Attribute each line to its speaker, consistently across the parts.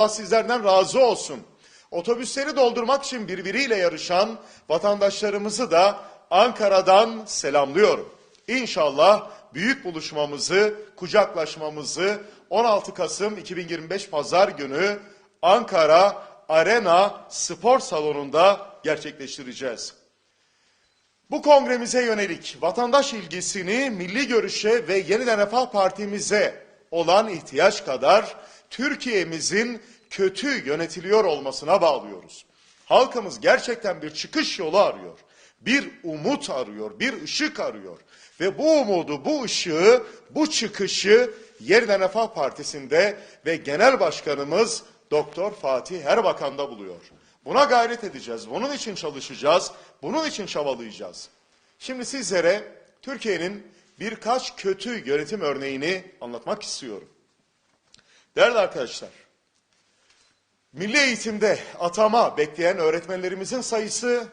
Speaker 1: Allah sizlerden razı olsun. Otobüsleri doldurmak için birbiriyle yarışan vatandaşlarımızı da Ankara'dan selamlıyorum. İnşallah büyük buluşmamızı, kucaklaşmamızı 16 Kasım 2025 Pazar günü Ankara Arena Spor Salonu'nda gerçekleştireceğiz. Bu kongremize yönelik vatandaş ilgisini milli görüşe ve yeniden Refah Partimize olan ihtiyaç kadar Türkiye'mizin kötü yönetiliyor olmasına bağlıyoruz. Halkımız gerçekten bir çıkış yolu arıyor. Bir umut arıyor, bir ışık arıyor. Ve bu umudu, bu ışığı, bu çıkışı Yeniden Refah Partisi'nde ve Genel Başkanımız Doktor Fatih Erbakan'da buluyor. Buna gayret edeceğiz, bunun için çalışacağız, bunun için çabalayacağız. Şimdi sizlere Türkiye'nin birkaç kötü yönetim örneğini anlatmak istiyorum. Değerli arkadaşlar, milli eğitimde atama bekleyen öğretmenlerimizin sayısı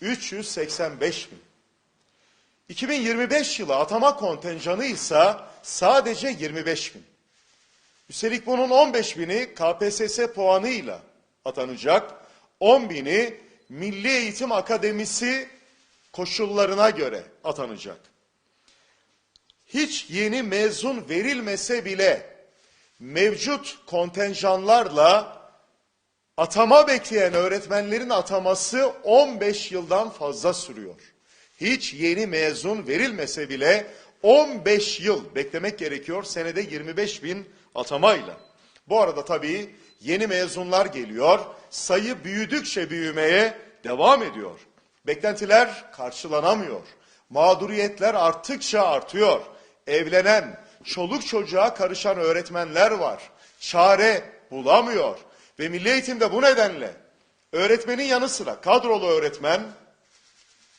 Speaker 1: 385 bin. 2025 yılı atama kontenjanı ise sadece 25 bin. Üstelik bunun 15 bini KPSS puanıyla atanacak, 10 bini Milli Eğitim Akademisi koşullarına göre atanacak. Hiç yeni mezun verilmese bile mevcut kontenjanlarla atama bekleyen öğretmenlerin ataması 15 yıldan fazla sürüyor. Hiç yeni mezun verilmese bile 15 yıl beklemek gerekiyor senede 25 bin atamayla. Bu arada tabii yeni mezunlar geliyor, sayı büyüdükçe büyümeye devam ediyor. Beklentiler karşılanamıyor. Mağduriyetler arttıkça artıyor. Evlenen, çoluk çocuğa karışan öğretmenler var. Çare bulamıyor. Ve milli eğitimde bu nedenle öğretmenin yanı sıra kadrolu öğretmen,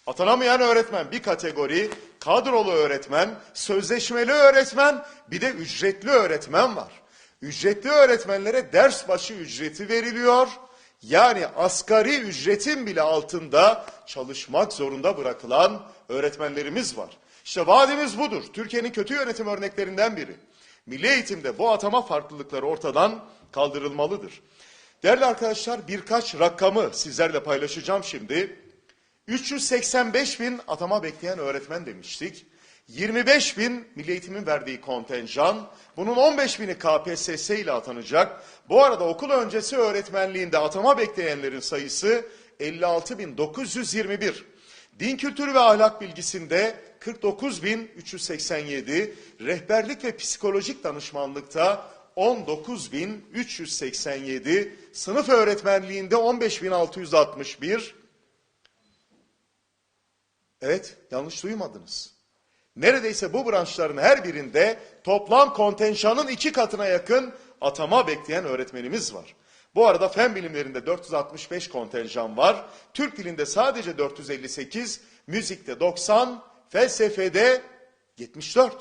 Speaker 1: atanamayan öğretmen bir kategori, kadrolu öğretmen, sözleşmeli öğretmen, bir de ücretli öğretmen var. Ücretli öğretmenlere ders başı ücreti veriliyor. Yani asgari ücretin bile altında çalışmak zorunda bırakılan öğretmenlerimiz var. İşte vaadimiz budur. Türkiye'nin kötü yönetim örneklerinden biri. Milli eğitimde bu atama farklılıkları ortadan kaldırılmalıdır. Değerli arkadaşlar birkaç rakamı sizlerle paylaşacağım şimdi. 385 bin atama bekleyen öğretmen demiştik. 25 bin Milli Eğitim'in verdiği kontenjan, bunun 15 bini KPSS ile atanacak. Bu arada okul öncesi öğretmenliğinde atama bekleyenlerin sayısı 56.921. Din kültürü ve ahlak bilgisinde 49.387, rehberlik ve psikolojik danışmanlıkta 19.387, sınıf öğretmenliğinde 15.661. Evet, yanlış duymadınız. Neredeyse bu branşların her birinde toplam kontenjanın iki katına yakın atama bekleyen öğretmenimiz var. Bu arada fen bilimlerinde 465 kontenjan var. Türk dilinde sadece 458, müzikte 90, felsefede 74.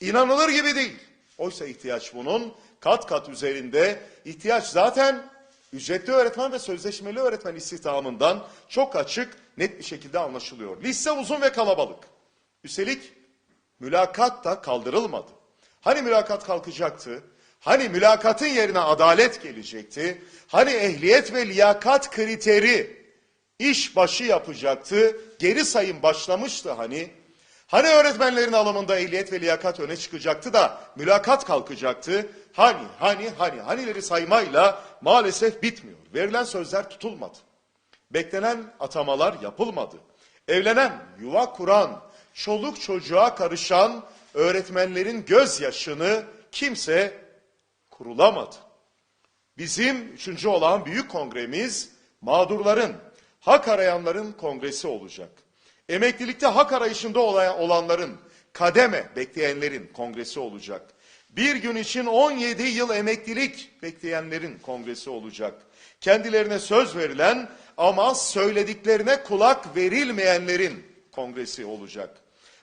Speaker 1: İnanılır gibi değil. Oysa ihtiyaç bunun kat kat üzerinde. ihtiyaç zaten ücretli öğretmen ve sözleşmeli öğretmen istihdamından çok açık, net bir şekilde anlaşılıyor. Liste uzun ve kalabalık. Üstelik mülakat da kaldırılmadı. Hani mülakat kalkacaktı? Hani mülakatın yerine adalet gelecekti? Hani ehliyet ve liyakat kriteri iş başı yapacaktı? Geri sayım başlamıştı hani? Hani öğretmenlerin alımında ehliyet ve liyakat öne çıkacaktı da mülakat kalkacaktı? Hani, hani, hani, hanileri saymayla maalesef bitmiyor. Verilen sözler tutulmadı. Beklenen atamalar yapılmadı. Evlenen, yuva kuran, çoluk çocuğa karışan öğretmenlerin gözyaşını kimse kurulamadı. Bizim üçüncü olan büyük kongremiz mağdurların, hak arayanların kongresi olacak. Emeklilikte hak arayışında olanların, kademe bekleyenlerin kongresi olacak. Bir gün için 17 yıl emeklilik bekleyenlerin kongresi olacak. Kendilerine söz verilen ama söylediklerine kulak verilmeyenlerin kongresi olacak.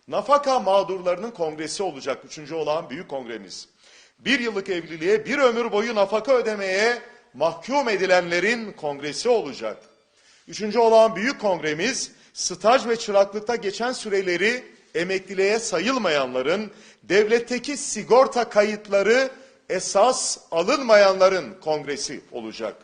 Speaker 1: Nafaka mağdurlarının kongresi olacak. Üçüncü olan büyük kongremiz. Bir yıllık evliliğe bir ömür boyu nafaka ödemeye mahkum edilenlerin kongresi olacak. Üçüncü olan büyük kongremiz staj ve çıraklıkta geçen süreleri emekliliğe sayılmayanların devletteki sigorta kayıtları esas alınmayanların kongresi olacak.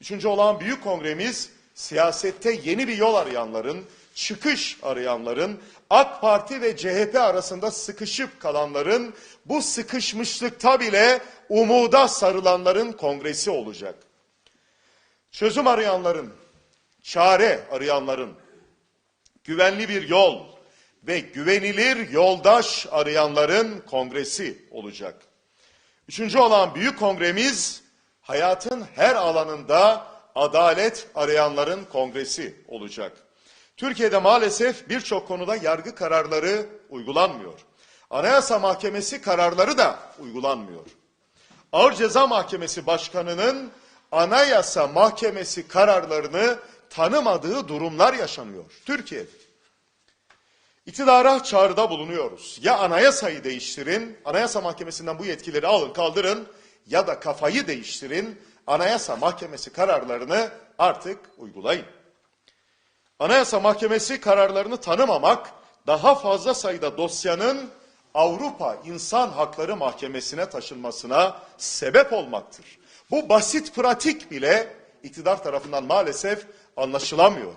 Speaker 1: Üçüncü olan büyük kongremiz siyasette yeni bir yol arayanların, çıkış arayanların, AK Parti ve CHP arasında sıkışıp kalanların, bu sıkışmışlıkta bile umuda sarılanların kongresi olacak. Çözüm arayanların, çare arayanların, güvenli bir yol ve güvenilir yoldaş arayanların kongresi olacak. Üçüncü olan büyük kongremiz hayatın her alanında adalet arayanların kongresi olacak. Türkiye'de maalesef birçok konuda yargı kararları uygulanmıyor. Anayasa Mahkemesi kararları da uygulanmıyor. Ağır Ceza Mahkemesi Başkanı'nın Anayasa Mahkemesi kararlarını tanımadığı durumlar yaşanıyor Türkiye'de. İktidara çağrıda bulunuyoruz. Ya anayasayı değiştirin, anayasa mahkemesinden bu yetkileri alın kaldırın ya da kafayı değiştirin, anayasa mahkemesi kararlarını artık uygulayın. Anayasa mahkemesi kararlarını tanımamak daha fazla sayıda dosyanın Avrupa İnsan Hakları Mahkemesi'ne taşınmasına sebep olmaktır. Bu basit pratik bile iktidar tarafından maalesef anlaşılamıyor.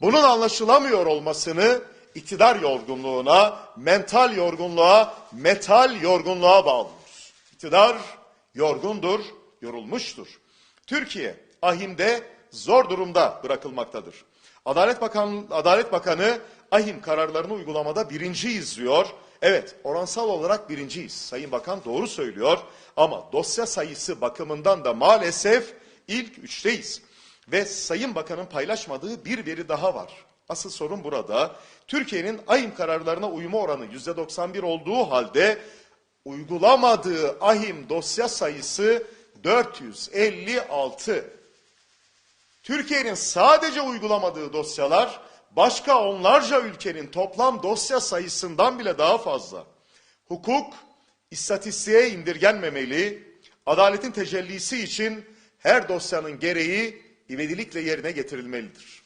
Speaker 1: Bunun anlaşılamıyor olmasını iktidar yorgunluğuna, mental yorgunluğa, metal yorgunluğa bağlıyoruz. İktidar yorgundur, yorulmuştur. Türkiye ahimde zor durumda bırakılmaktadır. Adalet Bakanı, Adalet Bakanı ahim kararlarını uygulamada birinci izliyor. Evet oransal olarak birinciyiz. Sayın Bakan doğru söylüyor ama dosya sayısı bakımından da maalesef ilk üçteyiz. Ve Sayın Bakan'ın paylaşmadığı bir veri daha var. Asıl sorun burada. Türkiye'nin AİM kararlarına uyma oranı yüzde 91 olduğu halde uygulamadığı AİM dosya sayısı 456. Türkiye'nin sadece uygulamadığı dosyalar başka onlarca ülkenin toplam dosya sayısından bile daha fazla. Hukuk istatistiğe indirgenmemeli, adaletin tecellisi için her dosyanın gereği ivedilikle yerine getirilmelidir.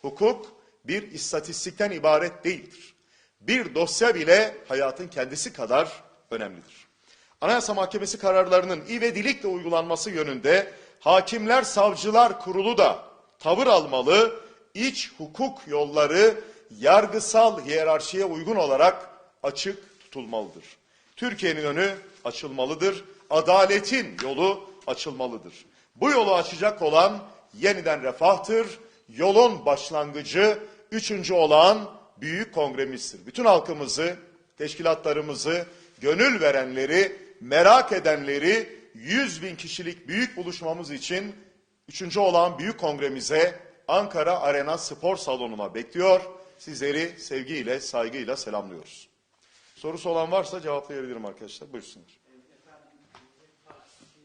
Speaker 1: Hukuk bir istatistikten ibaret değildir. Bir dosya bile hayatın kendisi kadar önemlidir. Anayasa Mahkemesi kararlarının ivedilikle uygulanması yönünde Hakimler Savcılar Kurulu da tavır almalı, iç hukuk yolları yargısal hiyerarşiye uygun olarak açık tutulmalıdır. Türkiye'nin önü açılmalıdır, adaletin yolu açılmalıdır. Bu yolu açacak olan yeniden refahtır, yolun başlangıcı üçüncü olan büyük kongremizdir. Bütün halkımızı, teşkilatlarımızı, gönül verenleri, merak edenleri 100 bin kişilik büyük buluşmamız için üçüncü olan büyük kongremize Ankara Arena Spor Salonu'na bekliyor. Sizleri sevgiyle, saygıyla selamlıyoruz. Sorusu olan varsa cevaplayabilirim arkadaşlar. Buyursunlar.
Speaker 2: Efendim, Cumhuriyet Partisi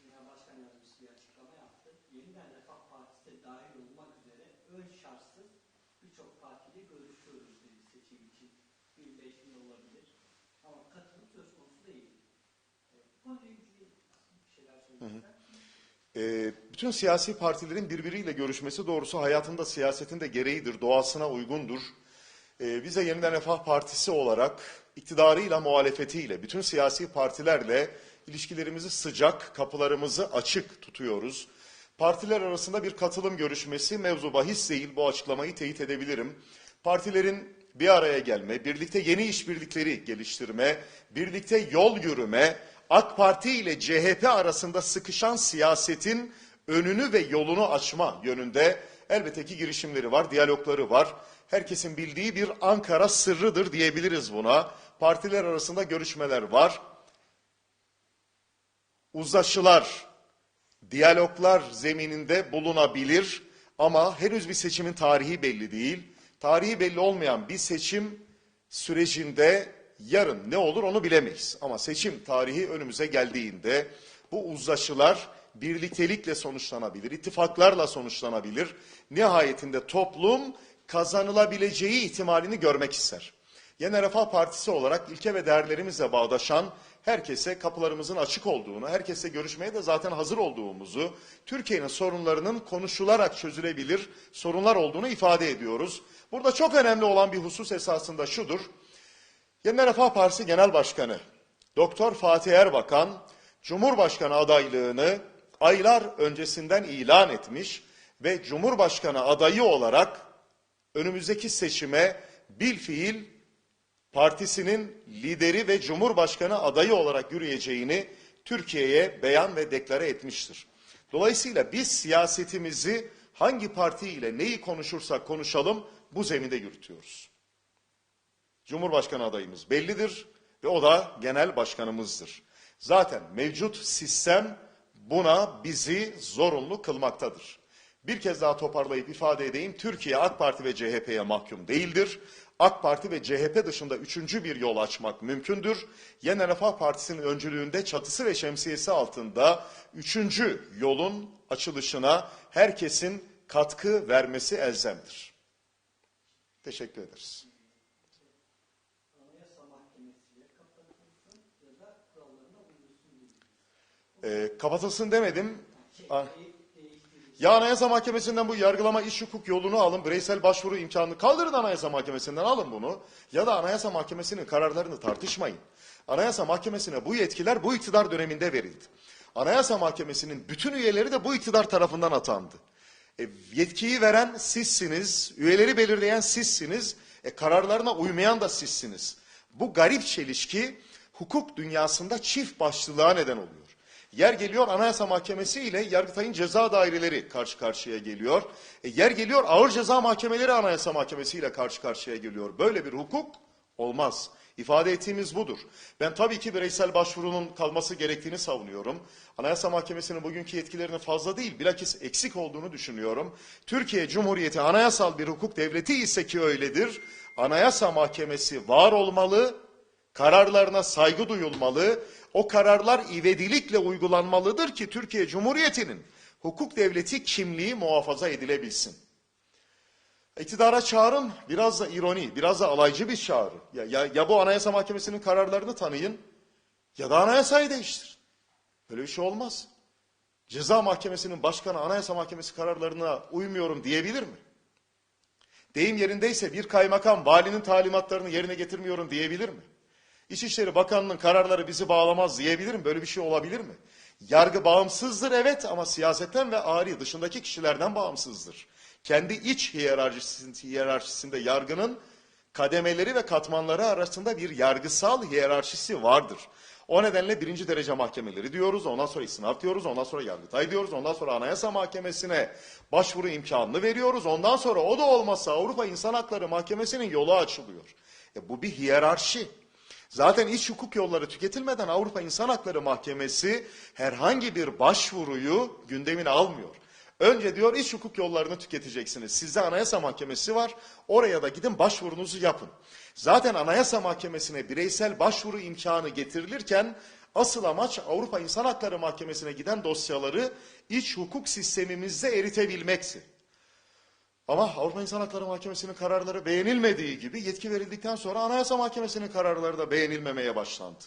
Speaker 2: Genel Başkan Yardımcısı bir açıklama yaptı. Yeniden Refah Partisi de dahil olmak üzere ön şartsız birçok partiyle görüşüyoruz dedi seçim için. Bir beş bin olabilir. Ama katılım söz konusu değil. E, Bu konuyla ilgili bir şeyler söylemişler.
Speaker 1: Ee, bütün siyasi partilerin birbiriyle görüşmesi doğrusu hayatında siyasetin de gereğidir, doğasına uygundur. Ee, bize Yeniden Refah Partisi olarak iktidarıyla, muhalefetiyle, bütün siyasi partilerle ilişkilerimizi sıcak, kapılarımızı açık tutuyoruz. Partiler arasında bir katılım görüşmesi mevzu bahis değil, bu açıklamayı teyit edebilirim. Partilerin bir araya gelme, birlikte yeni işbirlikleri geliştirme, birlikte yol yürüme, AK Parti ile CHP arasında sıkışan siyasetin önünü ve yolunu açma yönünde elbette ki girişimleri var, diyalogları var. Herkesin bildiği bir Ankara sırrıdır diyebiliriz buna. Partiler arasında görüşmeler var. Uzlaşılar, diyaloglar zemininde bulunabilir ama henüz bir seçimin tarihi belli değil. Tarihi belli olmayan bir seçim sürecinde yarın ne olur onu bilemeyiz. Ama seçim tarihi önümüze geldiğinde bu uzlaşılar birliktelikle sonuçlanabilir, ittifaklarla sonuçlanabilir. Nihayetinde toplum kazanılabileceği ihtimalini görmek ister. Yeni Refah Partisi olarak ilke ve değerlerimizle bağdaşan herkese kapılarımızın açık olduğunu, herkese görüşmeye de zaten hazır olduğumuzu, Türkiye'nin sorunlarının konuşularak çözülebilir sorunlar olduğunu ifade ediyoruz. Burada çok önemli olan bir husus esasında şudur. Yeniden Refah Partisi Genel Başkanı Doktor Fatih Erbakan Cumhurbaşkanı adaylığını aylar öncesinden ilan etmiş ve Cumhurbaşkanı adayı olarak önümüzdeki seçime bilfiil partisinin lideri ve Cumhurbaşkanı adayı olarak yürüyeceğini Türkiye'ye beyan ve deklare etmiştir. Dolayısıyla biz siyasetimizi hangi parti ile neyi konuşursak konuşalım bu zeminde yürütüyoruz. Cumhurbaşkanı adayımız bellidir ve o da genel başkanımızdır. Zaten mevcut sistem buna bizi zorunlu kılmaktadır. Bir kez daha toparlayıp ifade edeyim. Türkiye AK Parti ve CHP'ye mahkum değildir. AK Parti ve CHP dışında üçüncü bir yol açmak mümkündür. Yeni Refah Partisi'nin öncülüğünde çatısı ve şemsiyesi altında üçüncü yolun açılışına herkesin katkı vermesi elzemdir. Teşekkür ederiz.
Speaker 2: Anayasa Mahkemesi'yle kapatılsın ya da kurallarına uyulsun
Speaker 1: Ee, kapatılsın demedim. Ah. Ya Anayasa Mahkemesi'nden bu yargılama iş hukuk yolunu alın, bireysel başvuru imkanını kaldırın Anayasa Mahkemesi'nden alın bunu. Ya da Anayasa Mahkemesi'nin kararlarını tartışmayın. Anayasa Mahkemesi'ne bu yetkiler bu iktidar döneminde verildi. Anayasa Mahkemesi'nin bütün üyeleri de bu iktidar tarafından atandı. E, yetkiyi veren sizsiniz, üyeleri belirleyen sizsiniz, e, kararlarına uymayan da sizsiniz. Bu garip çelişki hukuk dünyasında çift başlılığa neden oluyor. Yer geliyor Anayasa Mahkemesi ile Yargıtay'ın ceza daireleri karşı karşıya geliyor. E, yer geliyor Ağır Ceza Mahkemeleri Anayasa Mahkemesi ile karşı karşıya geliyor. Böyle bir hukuk olmaz. İfade ettiğimiz budur. Ben tabii ki bireysel başvurunun kalması gerektiğini savunuyorum. Anayasa Mahkemesi'nin bugünkü yetkilerinin fazla değil, bilakis eksik olduğunu düşünüyorum. Türkiye Cumhuriyeti anayasal bir hukuk devleti ise ki öyledir. Anayasa Mahkemesi var olmalı, kararlarına saygı duyulmalı, o kararlar ivedilikle uygulanmalıdır ki Türkiye Cumhuriyeti'nin hukuk devleti kimliği muhafaza edilebilsin. İktidara çağrım biraz da ironi, biraz da alaycı bir çağrı. Ya, ya, ya bu Anayasa Mahkemesi'nin kararlarını tanıyın ya da anayasayı değiştirin. Böyle bir şey olmaz. Ceza Mahkemesi'nin başkanı Anayasa Mahkemesi kararlarına uymuyorum diyebilir mi? Deyim yerindeyse bir kaymakam valinin talimatlarını yerine getirmiyorum diyebilir mi? İçişleri Bakanı'nın kararları bizi bağlamaz diyebilir mi? Böyle bir şey olabilir mi? Yargı bağımsızdır evet ama siyasetten ve ari dışındaki kişilerden bağımsızdır. Kendi iç hiyerarşisinde, hiyerarşisinde yargının kademeleri ve katmanları arasında bir yargısal hiyerarşisi vardır. O nedenle birinci derece mahkemeleri diyoruz, ondan sonra istinaf diyoruz, ondan sonra yargıtay diyoruz, ondan sonra anayasa mahkemesine başvuru imkanını veriyoruz, ondan sonra o da olmazsa Avrupa İnsan Hakları Mahkemesi'nin yolu açılıyor. E bu bir hiyerarşi. Zaten iç hukuk yolları tüketilmeden Avrupa İnsan Hakları Mahkemesi herhangi bir başvuruyu gündemine almıyor. Önce diyor iç hukuk yollarını tüketeceksiniz. Sizde Anayasa Mahkemesi var. Oraya da gidin başvurunuzu yapın. Zaten Anayasa Mahkemesi'ne bireysel başvuru imkanı getirilirken asıl amaç Avrupa İnsan Hakları Mahkemesi'ne giden dosyaları iç hukuk sistemimizde eritebilmekti. Ama Avrupa İnsan Hakları Mahkemesi'nin kararları beğenilmediği gibi yetki verildikten sonra Anayasa Mahkemesi'nin kararları da beğenilmemeye başlandı.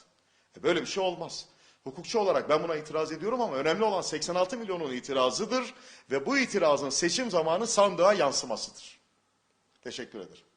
Speaker 1: E böyle bir şey olmaz. Hukukçu olarak ben buna itiraz ediyorum ama önemli olan 86 milyonun itirazıdır ve bu itirazın seçim zamanı sandığa yansımasıdır. Teşekkür ederim.